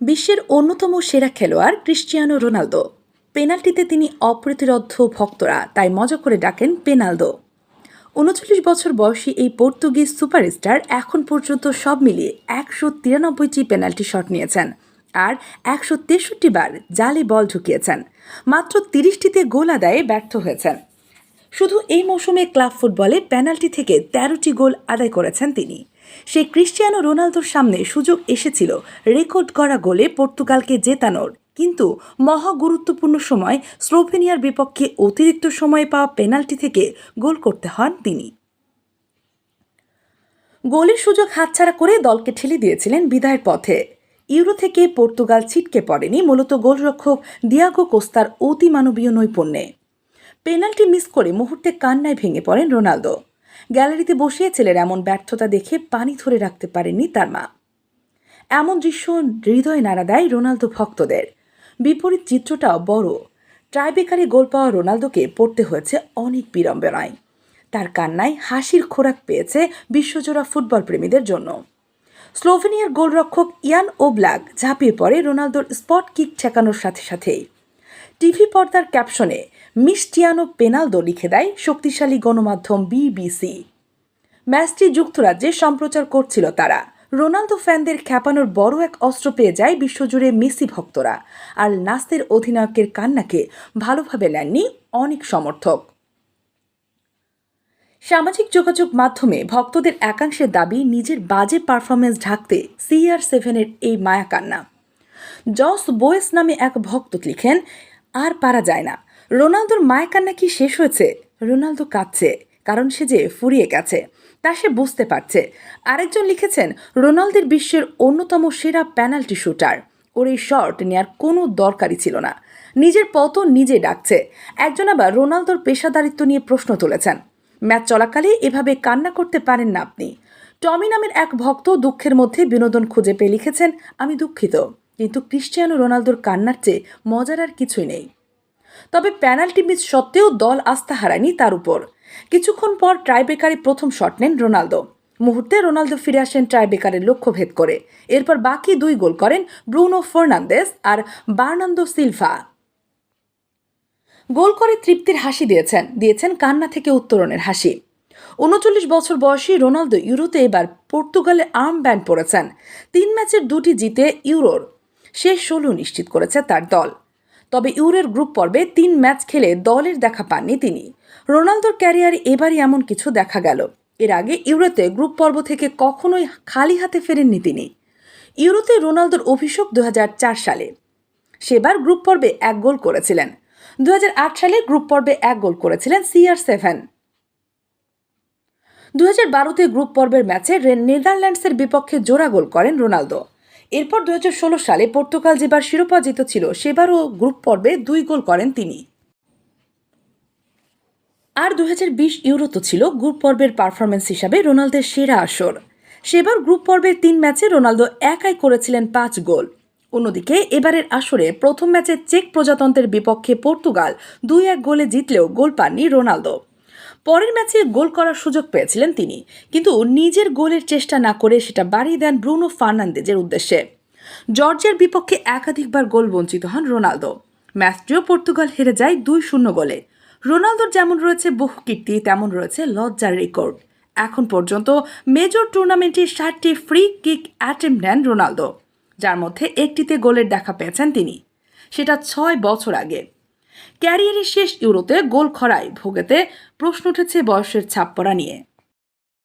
বিশ্বের অন্যতম সেরা খেলোয়াড় ক্রিশ্চিয়ানো রোনালদো। পেনাল্টিতে তিনি অপ্রতিরোধ্য ভক্তরা, তাই মজা করে ডাকেন পেনালদো উনচল্লিশ বছর বয়সী এই পর্তুগিজ সুপারস্টার এখন পর্যন্ত সব মিলিয়ে একশো তিরানব্বইটি পেনাল্টি শট নিয়েছেন আর একশো তেষট্টি বার জালে বল ঢুকিয়েছেন। মাত্র তিরিশটিতে গোল আদায়ে ব্যর্থ হয়েছেন। শুধু এই মৌসুমে ক্লাব ফুটবলে পেনাল্টি থেকে তেরোটি গোল আদায় করেছেন তিনি। সেই ক্রিশ্চিয়ানো রোনালদোর সামনে সুযোগ এসেছিল রেকর্ড করা গোলে পর্তুগালকে জেতানোর। কিন্তু মহা গুরুত্বপূর্ণ সময় স্লোভেনিয়ার বিপক্ষে অতিরিক্ত সময়ে পাওয়া পেনাল্টি থেকে গোল করতে হন তিনি। গোলের সুযোগ হাতছাড়া করে দলকে ঠেলে দিয়েছিলেন বিদায়ের পথে। ইউরো থেকে পর্তুগাল ছিটকে পড়েনি মূলত গোলরক্ষক দিয়াগো কোস্তার অতিমানবীয় নৈপুণ্যে। পেনাল্টি মিস করে মুহূর্তে কান্নায় ভেঙে পড়েন রোনালদো। গ্যালারিতে বসিয়েছিলেন এমন ব্যর্থতা দেখে পানি ধরে রাখতে পারেননি তার মা। এমন দৃশ্য হৃদয় নাড়া দেয় রোনালদো ভক্তদের। বিপরীত চিত্রটাও বড়। ট্রাইবেকারে গোল পাওয়া রোনালদোকে পড়তে হয়েছে অনেক বিড়ম্বনায়। তার কান্নায় হাসির খোরাক পেয়েছে বিশ্বজোড়া ফুটবল প্রেমীদের জন্য। স্লোভেনিয়ার গোলরক্ষক ইয়ান ওব্লাগ ঝাঁপিয়ে পড়ে রোনালদোর স্পট কিক ঠেকানোর সাথে সাথেই। টিভি পর্দার ক্যাপশনে মিস্টিয়ানো পেনালদো লিখে দেয় শক্তিশালী গণমাধ্যম বিবিসি। ম্যাচটি যুক্তরাজ্যে সম্প্রচার করছিল তারা। রোনালদো ফ্যানদের খ্যাপানোর বড় এক অস্ত্র পেয়ে যায় বিশ্বজুড়ে মেসি ভক্তরা। আর নাস্তের অধিনায়কের কান্নাকে ভালোভাবে নেননি অনেক সমর্থক। সামাজিক যোগাযোগ মাধ্যমে ভক্তদের একাংশের দাবি, নিজের বাজে পারফরমেন্স ঢাকতে সিআর সেভেনের এই মায়া কান্না। জস বোয়েস নামে এক ভক্ত লিখেন আর পারা যায় না। রোনালদোর মায়ের কান্না কি শেষ হয়েছে? রোনালদো কাঁদছে, কারণ সে যে ফুরিয়ে গেছে, তা সে বুঝতে পারছে। আরেকজন লিখেছেন, রোনালদের বিশ্বের অন্যতম সেরা পেনাল্টি শুটার। ওর এই শট নেওয়ার কোনো দরকারই ছিল না। নিজের পতন নিজে ডাকছে। একজন আবার রোনালদোর পেশাদারিত্ব নিয়ে প্রশ্ন তুলেছেন। ম্যাচ চলাকালে এভাবে কান্না করতে পারেন না আপনি। টমি নামের এক ভক্ত দুঃখের মধ্যে বিনোদন খুঁজে পেয়ে লিখেছেন, আমি দুঃখিত। কিন্তু ক্রিশ্চিয়ানো রোনালদোর কান্নার চেয়ে মজার আর কিছুই নেই। তবে পেনাল্টি মিস সত্ত্বেও দল আস্থা হারায়নি তার উপর। কিছুক্ষণ পর ট্রাইবেকারে প্রথম শট নেন রোনালদো। মুহূর্তে রোনালদো ফিরে আসেন ট্রাইবেকারের লক্ষ্য ভেদ করে। এরপর বাকি দুই গোল করেন ব্রুনো ফার্নান্দেস আর বার্নান্দো সিলভা। গোল করে তৃপ্তির হাসি দিয়েছেন দিয়েছেন কান্না থেকে উত্তরণের হাসি। উনচল্লিশ বছর বয়সী রোনালদো ইউরোতে এবার পর্তুগালে আর্ম ব্যান্ড পড়েছেন তিন ম্যাচের দুটি জিতে ইউরোর শেষ ষোলো নিশ্চিত করেছে তার দল। তবে ইউরোর গ্রুপ পর্বে তিন ম্যাচ খেলে দলের দেখা পাননি তিনি। রোনালদোর ক্যারিয়ারে এবারই এমন কিছু দেখা গেল। এর আগে ইউরোতে গ্রুপ পর্ব থেকে কখনোই খালি হাতে ফেরেননি তিনি। ইউরোতে রোনালদোর অভিষেক দু হাজার চার সালে। সেবার গ্রুপ পর্বে এক গোল করেছিলেন। দু হাজার আট সালে গ্রুপ পর্বে এক গোল করেছিলেন সিআর সেভেন। দু হাজার বারোতে গ্রুপ পর্বের ম্যাচে নেদারল্যান্ডসের বিপক্ষে জোড়া গোল করেন রোনালদো। এরপর দুই হাজার ষোলো সালে পর্তুগাল যেবার শিরোপা জিতেছিল সেবারও গ্রুপ পর্বে দুই গোল করেন তিনি। আর দু ইউরো তো ছিল গ্রুপ পর্বের পারফরমেন্স হিসাবে রোনালদের সেরা আসর। সেবার গ্রুপ পর্বের তিন ম্যাচে রোনালদো একাই করেছিলেন পাঁচ গোল। অন্যদিকে এবারের আসরে প্রথম ম্যাচে চেক প্রজাতন্ত্রের বিপক্ষে পর্তুগাল দুই এক গোলে জিতলেও গোল পাননি রোনালদো। পরের ম্যাচে গোল করার সুযোগ পেয়েছিলেন তিনি, কিন্তু নিজের গোলের চেষ্টা না করে সেটা বাড়িয়ে দেন ব্রুনো ফার্নান্দেজের উদ্দেশ্যে। জর্জিয়ার বিপক্ষে একাধিকবার গোল বঞ্চিত হন রোনালদো। ম্যাচটিও পর্তুগাল হেরে যায় দুই শূন্য গোলে। রোনালদোর যেমন রয়েছে বহু কীর্তি, তেমন রয়েছে লজ্জার রেকর্ড। এখন পর্যন্ত মেজর টুর্নামেন্টে ষাটটি ফ্রি কিক অ্যাটেম্প নেন রোনালদো, যার মধ্যে একটিতে গোলের দেখা পেয়েছেন তিনি। সেটা ছয় বছর আগে। ক্যারিয়ারের শেষ ইউরোতে গোল খরায় ভোগেতে প্রশ্ন উঠেছে বয়সের ছাপ পড়া নিয়ে।